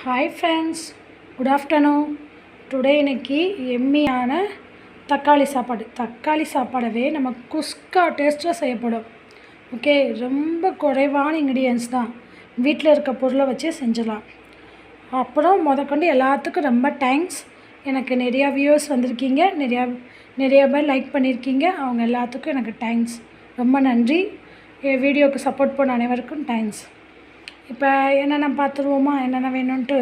Hi friends good afternoon today இன்னைக்கு எம்மியான தக்காளி சாப்பாடு. தக்காளி சாப்பாடவே நம்ம குஸ்கா டேஸ்ட்டாக செய்யப்படும். ஓகே ரொம்ப குறைவான இன்க்ரீடியன்ஸ் தான். வீட்டில் இருக்க பொருளை வச்சே செஞ்சிடலாம். அப்புறம் முதற்கொண்டு எல்லாத்துக்கும் ரொம்ப தேங்க்ஸ் எனக்கு நிறையா வியூவர்ஸ் வந்திருக்கீங்க. நிறையா நிறையா பேர் லைக் பண்ணியிருக்கீங்க. அவங்க எல்லாத்துக்கும் எனக்கு தேங்க்ஸ் ரொம்ப நன்றி. என் வீடியோவுக்கு சப்போர்ட் பண்ண அனைவருக்கும் தேங்க்ஸ் இப்போ என்னென்ன பார்த்துருவோமா என்னென்ன வேணும்ன்ட்டு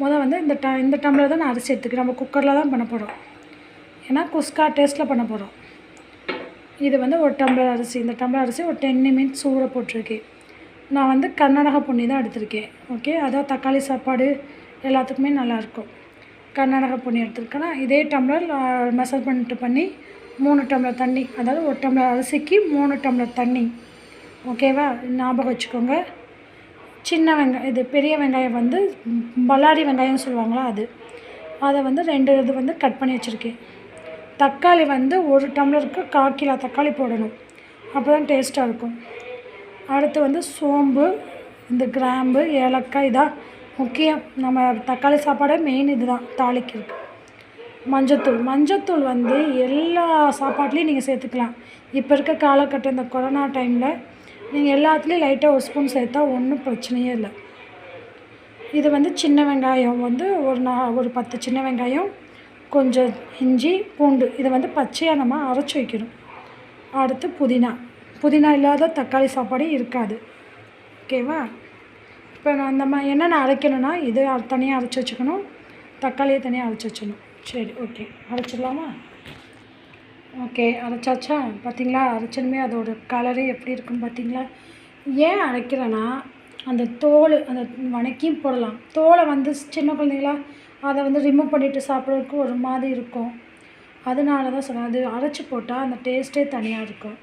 முதல் வந்து இந்த ட இந்த டம்ளர் தான் நான் அரிசி எடுத்துக்கிறேன். நம்ம குக்கரில் தான் பண்ண போகிறோம் ஏன்னா குஸ்கா டேஸ்ட்டில் பண்ண போகிறோம் இது வந்து ஒரு டம்ளர் அரிசி. இந்த டம்ளர் அரிசி ஒரு டென் மினிட்ஸ் ஊற போட்டிருக்கேன் நான் வந்து கர்நாடகா பொன்னி தான் எடுத்திருக்கேன். ஓகே அதான் தக்காளி சாப்பாடு எல்லாத்துக்குமே நல்லாயிருக்கும் கர்நாடகா பொன்னி எடுத்திருக்கேன்னா இதே டம்ளர் மெஷர்மெண்ட் பண்ணி மூணு டம்ளர் தண்ணி அதாவது ஒரு டம்ளர் அரிசிக்கு மூணு டம்ளர் தண்ணி. ஓகேவா ஞாபகம் வச்சுக்கோங்க. சின்ன வெங்காயம் இது பெரிய வெங்காயம் வந்து பல்லாரி வெங்காயம் சொல்லுவாங்களா அது. அதை வந்து ரெண்டு இது வந்து கட் பண்ணி வச்சுருக்கேன். தக்காளி வந்து ஒரு டம்ளருக்கு கால் கிலோ தக்காளி போடணும். அப்போ தான் டேஸ்ட்டாக இருக்கும். அடுத்து வந்து சோம்பு இந்த கிராம்பு ஏலக்காய் இதான் முக்கியம். நம்ம தக்காளி சாப்பாடே மெயின் இது தான் தாளிக்கிறதுக்கு. மஞ்சத்தூள். மஞ்சத்தூள் வந்து எல்லா சாப்பாட்லேயும் நீங்கள் சேர்த்துக்கலாம். இப்போ இருக்க காலகட்டம் இந்த கொரோனா டைமில் நீங்கள் எல்லாத்துலேயும் லைட்டாக ஒரு ஸ்பூன் சேர்த்தா ஒன்றும் பிரச்சனையே இல்லை. இது வந்து சின்ன வெங்காயம் வந்து ஒரு நா ஒரு பத்து சின்ன வெங்காயம் கொஞ்சம் இஞ்சி பூண்டு. இதை வந்து பச்சையாக நம்ம அரைச்சி வைக்கணும். அடுத்து புதினா. புதினா இல்லாத தக்காளி சாப்பாடு இருக்காது. ஓகேவா இப்போ நான் நம்ம என்னென்ன அரைக்கணும்னா இது தனியாக அரைச்சி வச்சுக்கணும். தக்காளியை தனியாக அரைச்சி வச்சிடணும். சரி ஓகே அரைச்சிடலாமா? ஓகே அரைச்சாச்சா? பார்த்தீங்களா அரைச்சனுமே அதோட கலரு எப்படி இருக்குன்னு பார்த்தீங்களா ஏன் அரைக்கிறேன்னா அந்த தோல் அந்த வணக்கியும் போடலாம். தோலை வந்து சின்ன குழந்தைங்களா அதை வந்து ரிமூவ் பண்ணிவிட்டு சாப்பிட்றதுக்கு ஒரு மாதிரி இருக்கும். அதனால தான் சொல்கிறேன் அது அரைச்சி போட்டால் அந்த டேஸ்ட்டே தனியாக இருக்கும்.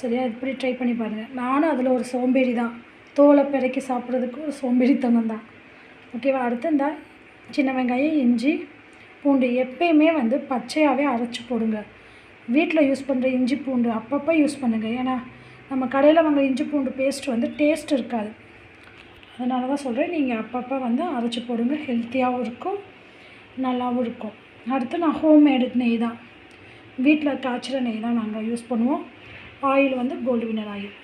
சரியா? இப்படி ட்ரை பண்ணி பாருங்கள் நானும் அதில் ஒரு சோம்பேறி தான். தோலை பிறக்கி சாப்பிட்றதுக்கு ஒரு சோம்பேறித்தனம் தான். ஓகேவா அடுத்து இந்த சின்ன வெங்காயம் இஞ்சி பூண்டு எப்பயுமே வந்து பச்சையாகவே அரைச்சி போடுங்க. வீட்டில் யூஸ் பண்ணுற இஞ்சி பூண்டு அப்பப்போ யூஸ் பண்ணுங்கள் ஏன்னா நம்ம கடையில் வாங்குற இஞ்சி பூண்டு பேஸ்ட் வந்து டேஸ்ட் இருக்காது. அதனால தான் சொல்கிறேன் நீங்கள் அப்பப்போ வந்து அரைச்சி போடுங்க. ஹெல்த்தியாகவும் இருக்கும் நல்லாவும் இருக்கும். அடுத்து நான் ஹோம்மேடு நெய் தான். வீட்டில் காய்ச்சிற நெய் தான் நாங்கள் யூஸ் பண்ணுவோம். ஆயில் வந்து கோல்டு வினர் ஆயில்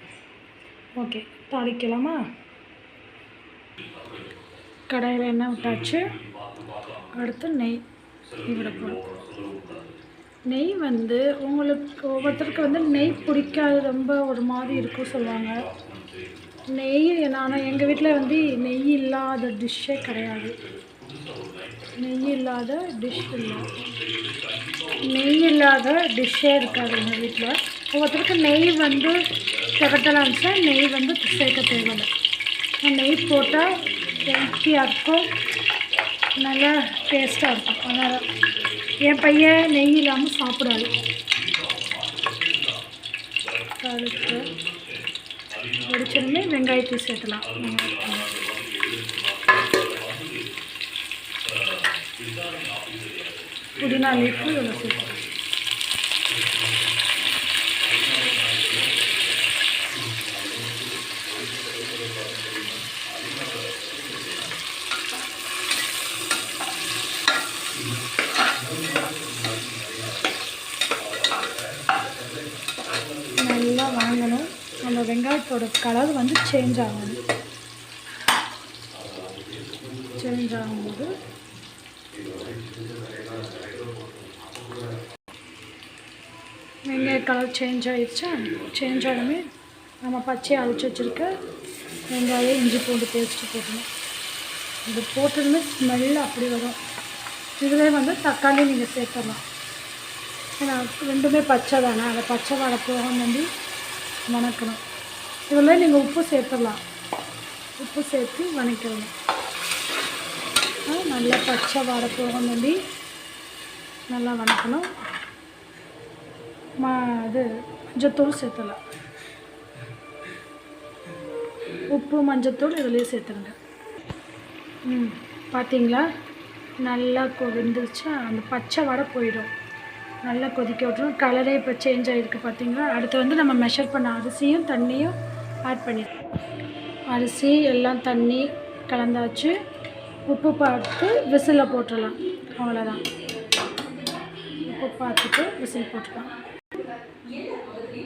ஓகே தாளிக்கலாமா? கடையில் எண்ணெய் விட்டாச்சு. அடுத்து நெய். இவ்வளோ விட நெய் வந்து உங்களுக்கு ஒவ்வொருத்தருக்கு வந்து நெய் பிடிக்காது ரொம்ப ஒரு மாதிரி இருக்கும் சொல்லுவாங்க. நெய் ஆனால் எங்கள் வீட்டில் வந்து நெய் இல்லாத டிஷ்ஷே கிடையாது. நெய் இல்லாத டிஷ் இல்லை. நெய் இல்லாத டிஷ்ஷே இருக்காது எங்கள் வீட்டில் ஒவ்வொருத்தருக்கு நெய் வந்து திகட்டலாம் இருந்துச்சா நெய் வந்து சேர்க்க தேவையில்லை. நெய் போட்டால் ஹெல்த்தியாக இருக்கும். நல்லா டேஸ்ட்டாக இருக்கும். அதனால் என் பையன் நெய் இல்லாமல் சாப்பிடாது. அதுக்கு ஒடிச்சதுமே வெங்காயத்தை சேர்த்தலாம். புதினா லீஃபு இவ்வளோ சேர்க்கலாம் நல்லா வாங்கணும். அந்த வெங்காயத்தோட கலர் வந்து சேஞ்ச் ஆகணும். சேஞ்ச் ஆகும்போது வெங்காய கலர் சேஞ்ச் ஆகிடுச்சா சேஞ்ச் ஆனமே நம்ம பச்சையை அரைச்சி வச்சுருக்க வெங்காயம் இஞ்சி பூண்டு பேஸ்ட்டு போடணும். இது போட்டதுமே ஸ்மெல் அப்படி வரும். இதுவே வந்து தக்காளி நீங்கள் சேர்த்துடலாம். ஏன்னா ரெண்டுமே பச்சை தானே. அதை பச்சை வாழை போக வேண்டி வணக்கணும். இதில் நீங்கள் உப்பு சேர்த்துடலாம். உப்பு சேர்த்து வணக்கணும் நல்லா பச்சை வாடை போக வேண்டி நல்லா வணக்கணும். மா இது மஞ்சத்தூள் சேர்த்துடலாம். உப்பு மஞ்சத்தூள் இதுலேயே சேர்த்துருங்க ம் பார்த்தீங்களா நல்லா வெந்துருச்சா அந்த பச்சை வடை போயிடும். நல்லா கொதிக்க விட்டுரும். கலரே இப்போ சேஞ்ச் ஆகிருக்கு பார்த்திங்களா அடுத்து வந்து நம்ம மெஷர் பண்ண அரிசியும் தண்ணியும் ஆட் பண்ணிடுறோம் அரிசி எல்லாம் தண்ணி கலந்தாச்சு. உப்பு பார்த்து விசிலில் போட்டுடலாம். அவ்வளோதான் உப்பு பார்த்துட்டு விசில் போட்டுடலாம்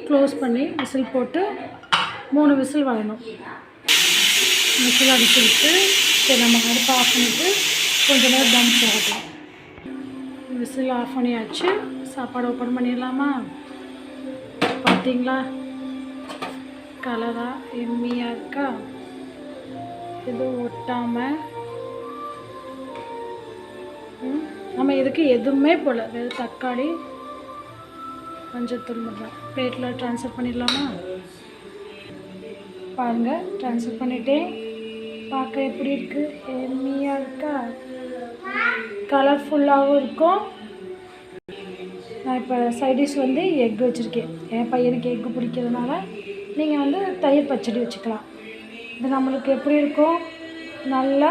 க்ளோஸ் பண்ணி விசில் போட்டு மூணு விசில் வரணும் விசில் அடிச்சு விட்டு சரி நம்ம அடுப்பு ஆஃப் பண்ணிவிட்டு கொஞ்சம் நேரம் தம் போகட்டும் விசில் ஆஃப் பண்ணியாச்சு. சாப்பாடு ஓப்பன் பண்ணிடலாமா? பார்த்தீங்களா கலராக எம்மியாக இருக்கா? இது ஒட்டாமல் நம்ம இதுக்கு எதுவுமே போல. வெறும் தக்காளி மஞ்சத்தூள் மட்டும் பிளேட்டில் ட்ரான்ஸ்ஃபர் பண்ணிடலாமா? பாருங்கள் ட்ரான்ஸ்ஃபர் பண்ணிட்டேன். பார்க்க எப்படி இருக்குது எம்மியாக இருக்கா? கலர்ஃபுல்லாகவும் இருக்கும். நான் இப்போ சைடிஷ் வந்து எக் வச்சுருக்கேன். என் பையனுக்கு எக்கு பிடிக்கிறதுனால நீங்கள் வந்து தயிர் பச்சடி வச்சுக்கலாம். இது நம்மளுக்கு எப்படி இருக்கும் நல்லா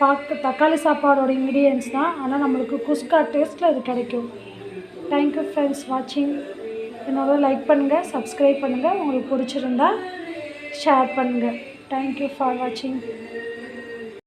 பார்க்க தக்காளி சாப்பாடோட இன்க்ரீடியன்ஸ் தான். ஆனால் நம்மளுக்கு குஸ்கா டேஸ்ட்டில் இது கிடைக்கும். தேங்க்யூ ஃப்ரெண்ட்ஸ் வாட்சிங் என்னோட லைக் பண்ணுங்கள் சப்ஸ்கிரைப் பண்ணுங்கள் உங்களுக்கு பிடிச்சிருந்தா ஷேர் பண்ணுங்கள் தேங்க்யூ ஃபார் வாட்சிங்